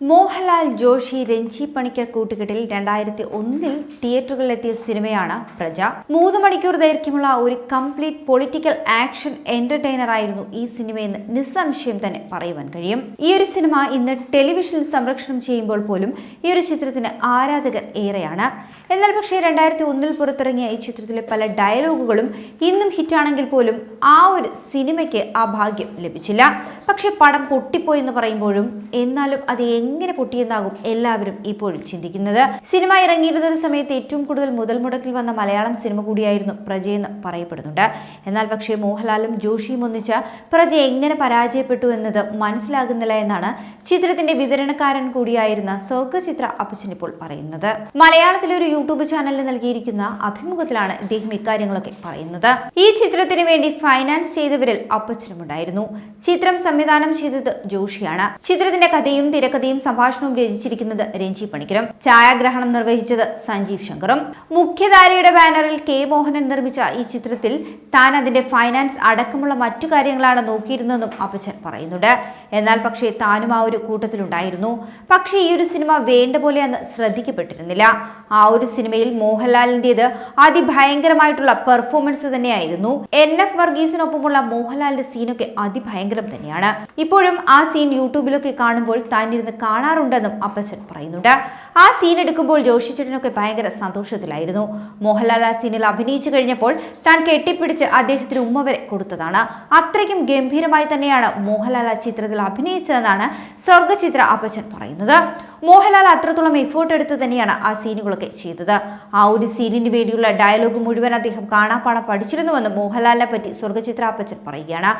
മോഹൻലാൽ ജോഷി രഞ്ജി പണിക്കർ കൂട്ടുകെട്ടിൽ രണ്ടായിരത്തി ഒന്നിൽ തിയേറ്ററുകളിലെത്തിയ സിനിമയാണ് പ്രജ. മൂന്ന് മണിക്കൂർ ദൈർഘ്യമുള്ള ഒരു കംപ്ലീറ്റ് പൊളിറ്റിക്കൽ ആക്ഷൻ എന്റർടൈനർ ആയിരുന്നു ഈ സിനിമയെന്ന് നിസ്സംശയം തന്നെ പറയുവാൻ കഴിയും. ഈ ഒരു സിനിമ ഇന്ന് ടെലിവിഷനിൽ സംരക്ഷണം ചെയ്യുമ്പോൾ പോലും ഈ ഒരു ചിത്രത്തിന് ആരാധകർ ഏറെയാണ്. എന്നാൽ പക്ഷേ രണ്ടായിരത്തി ഒന്നിൽ പുറത്തിറങ്ങിയ ഈ ചിത്രത്തിലെ പല ഡയലോഗുകളും ഇന്നും ഹിറ്റാണെങ്കിൽ പോലും ആ ഒരു സിനിമയ്ക്ക് ആ ഭാഗ്യം ലഭിച്ചില്ല. പക്ഷേ പടം പൊട്ടിപ്പോയി എന്ന് പറയുമ്പോഴും എന്നാലും അത് എങ്ങനെ പൊട്ടിയെന്നാകും എല്ലാവരും ഇപ്പോഴും ചിന്തിക്കുന്നത്. സിനിമ ഇറങ്ങിയിരുന്ന ഒരു സമയത്ത് ഏറ്റവും കൂടുതൽ മുതൽ മുടക്കിൽ വന്ന മലയാളം സിനിമ കൂടിയായിരുന്നു പ്രജയെന്ന് പറയപ്പെടുന്നുണ്ട്. എന്നാൽ പക്ഷേ മോഹൻലാലും ജോഷിയും ഒന്നിച്ച പ്രജ എങ്ങനെ പരാജയപ്പെട്ടു എന്നത് മനസ്സിലാകുന്നില്ല എന്നാണ് ചിത്രത്തിന്റെ വിതരണക്കാരൻ കൂടിയായിരുന്ന സ്വർഗചിത്ര അപ്പച്ചൻ ഇപ്പോൾ പറയുന്നത്. മലയാളത്തിലെ ഒരു യൂട്യൂബ് ചാനലിൽ നൽകിയിരിക്കുന്ന അഭിമുഖത്തിലാണ് ഇദ്ദേഹം ഇക്കാര്യങ്ങളൊക്കെ പറയുന്നത്. ഈ ചിത്രത്തിന് വേണ്ടി ഫൈനാൻസ് ചെയ്തവരിൽ അപ്പച്ചനുമുണ്ടായിരുന്നു. ചിത്രം സംവിധാനം ചെയ്തത് ജോഷിയാണ്. ചിത്രത്തിന്റെ കഥയും തിരക്കഥയും സംഭാഷണവും രചിച്ചിരിക്കുന്നത് രഞ്ജി പണിക്കരും. ഛായാഗ്രഹണം നിർവഹിച്ചത് സഞ്ജീവ് ശങ്കറും. മുഖ്യധാരയുടെ ബാനറിൽ കെ മോഹനൻ നിർമ്മിച്ച ഈ ചിത്രത്തിൽ താൻ അതിന്റെ ഫൈനാൻസ് അടക്കമുള്ള മറ്റു കാര്യങ്ങളാണ് നോക്കിയിരുന്നതെന്നും അപ്പച്ചൻ പറയുന്നുണ്ട്. എന്നാൽ പക്ഷേ താനും ആ ഒരു കൂട്ടത്തിലുണ്ടായിരുന്നു. പക്ഷേ ഈ ഒരു സിനിമ വേണ്ട പോലെ അന്ന് ശ്രദ്ധിക്കപ്പെട്ടിരുന്നില്ല. ആ ഒരു സിനിമയിൽ മോഹൻലാലിന്റെത് അതിഭയങ്കരമായിട്ടുള്ള പെർഫോമൻസ് തന്നെയായിരുന്നു. എൻ എഫ് വർഗീസിനൊപ്പമുള്ള മോഹൻലാലിന്റെ സീനൊക്കെ അതിഭയങ്കരം തന്നെയാണ്. ഇപ്പോഴും ആ സീൻ യൂട്യൂബിലൊക്കെ കാണുമ്പോൾ താൻ ഇരുന്ന് കാണാറുണ്ടെന്നും അപ്പച്ചൻ പറയുന്നുണ്ട്. ആ സീൻ എടുക്കുമ്പോൾ ജോഷി ചേട്ടനൊക്കെ ഭയങ്കര സന്തോഷത്തിലായിരുന്നു. മോഹൻലാൽ ആ സീനിൽ അഭിനയിച്ചു കഴിഞ്ഞപ്പോൾ താൻ കെട്ടിപ്പിടിച്ച് അദ്ദേഹത്തിന് ഉമ്മ വരെ കൊടുത്തതാണ്. അത്രയ്ക്കും ഗംഭീരമായി തന്നെയാണ് മോഹൻലാൽ ആ ചിത്രത്തിൽ അഭിനയിച്ചതെന്നാണ് സ്വർഗചിത്ര അപ്പച്ചൻ പറയുന്നത്. മോഹൻലാൽ അത്രത്തോളം എഫേർട്ട് എടുത്ത് തന്നെയാണ് ആ സീനുകളൊക്കെ ചെയ്തത്. ആ ഒരു സീനിന് വേണ്ടിയുള്ള ഡയലോഗ് മുഴുവൻ അദ്ദേഹം കാണാപ്പാടം പഠിച്ചിരുന്നുവെന്ന് മോഹൻലാലിനെ പറ്റി സ്വർഗചിത്ര അപ്പച്ചൻ പറയുകയാണ്.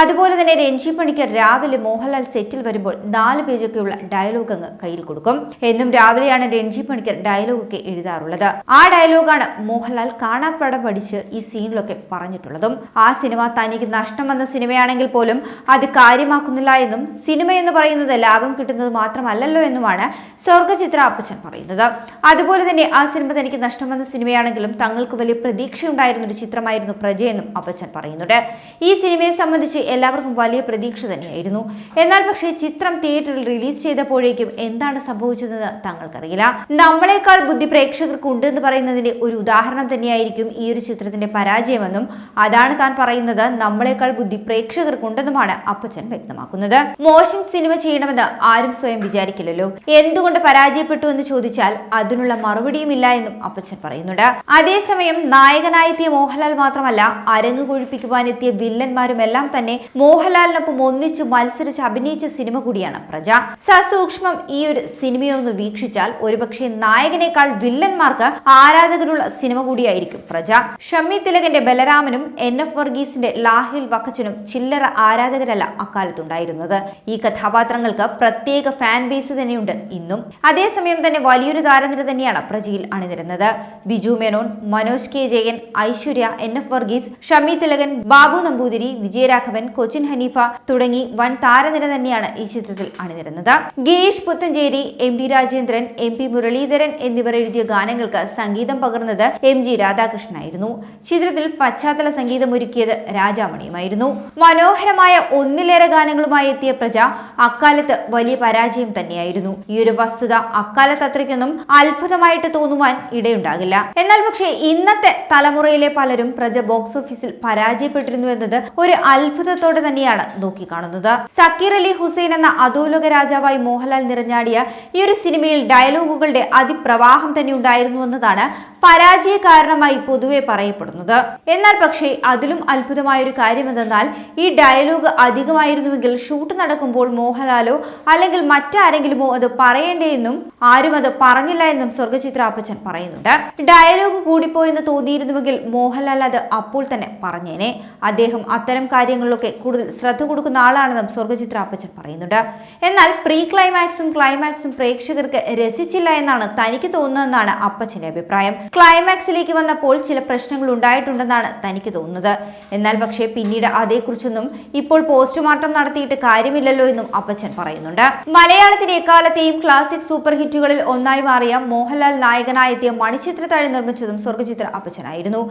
അതുപോലെ തന്നെ രഞ്ജി പണിക്കർ രാവിലെ മോഹൻലാൽ സെറ്റിൽ വരുമ്പോൾ നാല് പേജൊക്കെയുള്ള ഡയലോഗ് അങ്ങ് കയ്യിൽ കൊടുക്കും. എന്നും രാവിലെയാണ് രഞ്ജി പണിക്കർ ഡയലോഗ് ഒക്കെ എഴുതാറുള്ളത്. ആ ഡയലോഗാണ് മോഹൻലാൽ കാണാപ്പാടം പഠിച്ച് ഈ സീനിലൊക്കെ പറഞ്ഞിട്ടുള്ളതും. ആ സിനിമ തനിക്ക് നഷ്ടം വന്ന സിനിമയാണെങ്കിൽ പോലും അത് കാര്യമാക്കുന്നില്ല എന്നും സിനിമ എന്ന് പറയുന്നത് ലാഭം കിട്ടുന്നത് മാത്രമല്ലല്ലോ എന്നുമാണ് സ്വർഗചിത്ര അപ്പച്ചൻ പറയുന്നത്. അതുപോലെ തന്നെ ആ സിനിമ തനിക്ക് നഷ്ടം വന്ന സിനിമയാണെങ്കിലും തങ്ങൾക്ക് വലിയ പ്രതീക്ഷയുണ്ടായിരുന്ന ഒരു ചിത്രമായിരുന്നു പ്രജയെന്നും അപ്പച്ചൻ പറയുന്നുണ്ട്. ഈ സിനിമയെ സംബന്ധിച്ച് എല്ലാവർക്കും വലിയ പ്രതീക്ഷ തന്നെയായിരുന്നു. എന്നാൽ പക്ഷേ ചിത്രം തിയേറ്ററിൽ റിലീസ് ചെയ്തപ്പോഴേക്കും എന്താണ് സംഭവിച്ചതെന്ന് തങ്ങൾക്കറിയില്ല. നമ്മളെക്കാൾ ബുദ്ധി പ്രേക്ഷകർക്ക് ഉണ്ട് എന്ന് പറയുന്നതിന്റെ ഒരു ഉദാഹരണം തന്നെയായിരിക്കും ഈ ഒരു ചിത്രത്തിന്റെ പരാജയമെന്നും അതാണ് താൻ പറയുന്നത്. നമ്മളെക്കാൾ ബുദ്ധി പ്രേക്ഷകർക്കുണ്ടെന്നുമാണ് അപ്പച്ചൻ വ്യക്തമാക്കുന്നത്. മോശം സിനിമ ചെയ്യണമെന്ന് ആരും സ്വയം വിചാരിക്കില്ലല്ലോ. എന്തുകൊണ്ട് പരാജയപ്പെട്ടു എന്ന് ചോദിച്ചാൽ അതിനുള്ള മറുപടിയും ഇല്ല എന്നും അപ്പച്ചൻ പറയുന്നുണ്ട്. അതേസമയം നായകനായെത്തിയ മോഹൻലാൽ മാത്രമല്ല അരങ്ങ് കൊഴിപ്പിക്കുവാനെത്തിയ വില്ലന്മാരുമെല്ലാം തന്നെ മോഹൻലാലിനൊപ്പം ഒന്നിച്ചു മത്സരിച്ച് അഭിനയിച്ച സിനിമ കൂടിയാണ് പ്രജ. സസൂക്ഷ്മം ഈ ഒരു സിനിമയൊന്ന് വീക്ഷിച്ചാൽ ഒരുപക്ഷെ നായകനേക്കാൾ വില്ലന്മാർക്ക് ആരാധകരുള്ള സിനിമ കൂടിയായിരിക്കും പ്രജ. ഷമ്മി തിലകന്റെ ബലരാമനും എൻ എഫ് വർഗീസിന്റെ ലാഹിൽ വക്കച്ചനും ചില്ലറ ആരാധകരല്ല അക്കാലത്തുണ്ടായിരുന്നത്. ഈ കഥാപാത്രങ്ങൾക്ക് പ്രത്യേക ഫാൻ ബേസ് തന്നെയുണ്ട് ഇന്നും. അതേസമയം തന്നെ വലിയൊരു താരനിര തന്നെയാണ് പ്രജയിൽ അണിനിരുന്നത്. Biju Menon Manoj K Jayan Aishwarya N F Varghese Shammi Thilakan Babu Namboothiri Vijayaraghavan Cochin Haneefa തുടങ്ങി വൻ താരനിര തന്നെയാണ് ഈ ചിത്രത്തിൽ അണിനിരുന്നത്. Gireesh Puthenchery M D Rajendran M P Muraleedharan എന്നിവർ എഴുതിയ ഗാനങ്ങൾക്ക് സംഗീതം പകർന്നത് എം ജി രാധാകൃഷ്ണനായിരുന്നു ചിത്രത്തിൽ പശ്ചാത്തല സംഗീതം ഒരുക്കിയത് രാജാമണിയുമായിരുന്നു. മനോഹരമായ ഒന്നിലേറെ ഗാനങ്ങളുമായി എത്തിയ പ്രജ അക്കാലത്ത് വലിയ പരാജയം തന്നെയായിരുന്നു. ഈ ഒരു വസ്തുത അക്കാലത്ത് അത്രയ്ക്കൊന്നും അത്ഭുതമായിട്ട് തോന്നുവാൻ ഇടയുണ്ടാകില്ല. എന്നാൽ പക്ഷേ ഇന്നത്തെ തലമുറയിലെ പലരും പ്രജ ബോക്സ് ഓഫീസിൽ പരാജയപ്പെട്ടിരുന്നു എന്നത് ഒരു അത്ഭുതത്തോടെ തന്നെയാണ് നോക്കിക്കാണുന്നത്. സക്കീർ അലി ഹുസൈൻ എന്ന അധോലോക രാജാവായി മോഹൻലാൽ നിറഞ്ഞാടിയ ഈ ഒരു സിനിമയിൽ ഡയലോഗുകളുടെ അതിപ്രവാഹം തന്നെ ഉണ്ടായിരുന്നു എന്നതാണ് പരാജയ കാരണമായി പൊതുവെ പറയപ്പെടുന്നത്. എന്നാൽ പക്ഷേ അതിലും അത്ഭുതമായ ഒരു കാര്യം എന്തെന്നാൽ ഈ ഡയലോഗ് അധികമായിരുന്നുവെങ്കിൽ ഷൂട്ട് നടക്കുമ്പോൾ മോഹൻലാലോ അല്ലെങ്കിൽ മറ്റാരെങ്കിലുമോ അത് പറയേണ്ടേ എന്നും ആരും അത് പറഞ്ഞില്ല എന്നും സ്വർഗചിത്ര അപ്പച്ചൻ പറയുന്നുണ്ട്. ഡയലോഗ് കൂടിപ്പോയെന്ന് തോന്നിയിരുന്നുവെങ്കിൽ മോഹൻലാൽ അത് അപ്പോൾ തന്നെ പറഞ്ഞേനെ. അദ്ദേഹം അത്തരം കാര്യങ്ങളിലൊക്കെ കൂടുതൽ ശ്രദ്ധ കൊടുക്കുന്ന ആളാണെന്നും സ്വർഗചിത്ര അപ്പച്ചൻ പറയുന്നുണ്ട്. എന്നാൽ പ്രീ ക്ലൈമാക്സും ക്ലൈമാക്സും പ്രേക്ഷകർക്ക് രസിച്ചില്ല എന്നാണ് തനിക്ക് തോന്നുന്നതെന്നാണ് അപ്പച്ചന്റെ അഭിപ്രായം. ക്ലൈമാക്സിലേക്ക് വന്നപ്പോൾ ചില പ്രശ്നങ്ങൾ ഉണ്ടായിട്ടുണ്ടെന്നാണ് തനിക്ക് തോന്നുന്നത്. എന്നാൽ പക്ഷേ പിന്നീട് അതേക്കുറിച്ചൊന്നും ഇപ്പോൾ പോസ്റ്റ്മോർട്ടം നടത്തിയിട്ട് കാര്യമില്ലല്ലോ എന്നും അപ്പച്ചൻ പറയുന്നുണ്ട്. മലയാളത്തിന് എക്കാലത്തെയും ക്ലാസിക് സൂപ്പർ ഹിറ്റുകളിൽ ഒന്നായി മാറിയ മോഹൻലാൽ നായകനായി എത്തിയ താഴെ നിർമ്മിച്ചതും സ്വർഗചിത്ര അപ്പച്ചനായിരുന്നു.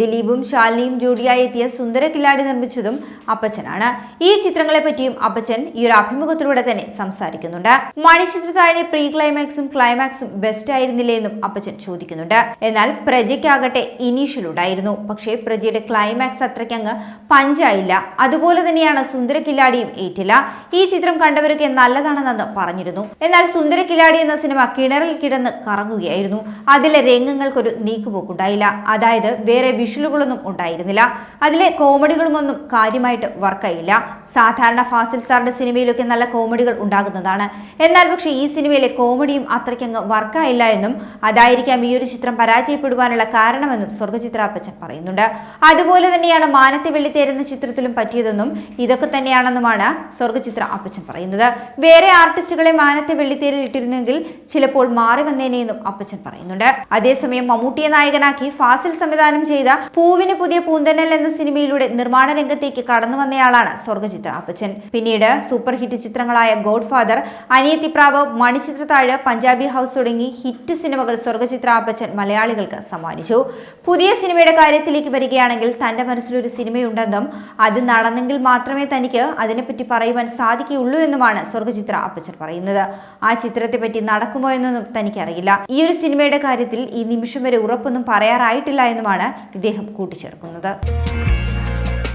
ദിലീപും ശാലിനിയും ജോഡിയായി എത്തിയ സുന്ദര കില്ലാടി നിർമ്മിച്ചതും അപ്പച്ചനാണ്. ഈ ചിത്രങ്ങളെ പറ്റിയും അപ്പച്ചൻ ഈ ഒരു അഭിമുഖത്തിലൂടെ തന്നെ സംസാരിക്കുന്നുണ്ട്. മണിച്ചിത്ര താഴെ പ്രീ ക്ലൈമാക്സും ക്ലൈമാക്സും ബെസ്റ്റ് ആയിരുന്നില്ലേ എന്നും അപ്പച്ചൻ ചോദിക്കുന്നുണ്ട്. എന്നാൽ പ്രജയ്ക്കാകട്ടെ ഇനീഷ്യൽ ഉണ്ടായിരുന്നു പക്ഷേ പ്രജയുടെ ക്ലൈമാക്സ് അത്രയ്ക്കങ്ങ് പഞ്ചായില്ല. അതുപോലെ തന്നെയാണ് സുന്ദര കില്ലാടിയും ഏറ്റില്ല. ഈ ചിത്രം കണ്ടവരൊക്കെ നല്ലതാണെന്ന് പറഞ്ഞിരുന്നു. എന്നാൽ സുന്ദര കിലാടി എന്ന സിനിമ കിണറിൽ കിടന്ന് കറങ്ങുകയായിരുന്നു. അതിലെ രംഗങ്ങൾക്കൊരു നീക്കുപോക്കുണ്ടായില്ല. അതായത് വേറെ വിഷലുകളൊന്നും ഉണ്ടായിരുന്നില്ല. അതിലെ കോമഡികളുമൊന്നും കാര്യമായിട്ട് വർക്കായില്ല. സാധാരണ ഫാസിൽ സാറിന്റെ സിനിമയിലൊക്കെ നല്ല കോമഡികൾ ഉണ്ടാകുന്നതാണ്. എന്നാൽ പക്ഷേ ഈ സിനിമയിലെ കോമഡിയും അത്രയ്ക്കങ്ങ് വർക്കായില്ല എന്നും അതായിരിക്കാം ഈ ഒരു ചിത്രം പരാജയപ്പെടുവാനുള്ള കാരണമെന്നും സ്വർഗചിത്രാപ്പച്ചൻ പറയുന്നുണ്ട്. അതുപോലെ തന്നെയാണ് മാനത്തെ വെള്ളിത്തേരുന്ന ചിത്രത്തിലും പറ്റിയതെന്നും ഇതൊക്കെ തന്നെയാണെന്നുമാണ് സ്വർഗചിത്ര അപ്പച്ചൻ പറയുന്നത്. വേറെ ആർട്ടിസ്റ്റുകളെ മാനത്തെ വെള്ളിത്തേരിൽ ഇട്ടിരുന്നെങ്കിൽ ചിലപ്പോൾ മാറി വന്നേനെയെന്നും അപ്പച്ചൻ പറയുന്നുണ്ട്. അതേസമയം മമ്മൂട്ടിയെ നായകനാക്കി ഫാസിൽ സംവിധാനം ചെയ്ത പൂവിന് പുതിയ പൂന്തന്നൽ എന്ന സിനിമയിലൂടെ നിർമ്മാണ രംഗത്തേക്ക് കടന്നു വന്നയാളാണ് സ്വർഗചിത്ര അപ്പച്ചൻ. പിന്നീട് സൂപ്പർ ഹിറ്റ് ചിത്രങ്ങളായ God father Aniyathipravu Manichitrathazhu Punjabi house തുടങ്ങി ഹിറ്റ് സിനിമകൾ സ്വർഗചിത്ര അപ്പച്ചൻ മലയാളികൾക്ക് സമ്മാനിച്ചു. പുതിയ സിനിമയുടെ കാര്യത്തിലേക്ക് വരികയാണെങ്കിൽ തന്റെ മനസ്സിലൊരു സിനിമയുണ്ടെന്നും അത് നടന്നെങ്കിൽ മാത്രമേ തനിക്ക് അതിനെപ്പറ്റി പറയുവാൻ സാധിക്കുകയുള്ളൂ എന്നുമാണ് സ്വർഗചിത്ര അപ്പച്ചൻ പറയുന്നത്. ആ ചിത്രത്തെ പറ്റി നടക്കുമോ എന്നൊന്നും തനിക്കറിയില്ല. ഈ ഒരു സിനിമയുടെ കാര്യത്തിൽ ഈ നിമിഷം വരെ ഉറപ്പൊന്നും പറയാറായിട്ടില്ല എന്നുമാണ് ഇദ്ദേഹം കൂട്ടിച്ചേർക്കുന്നത്.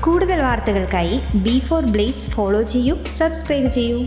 കൂടുതൽ വാർത്തകൾക്കായി ബി ഫോർ ബ്ലേസ് ഫോളോ ചെയ്യൂ സബ്സ്ക്രൈബ് ചെയ്യൂ.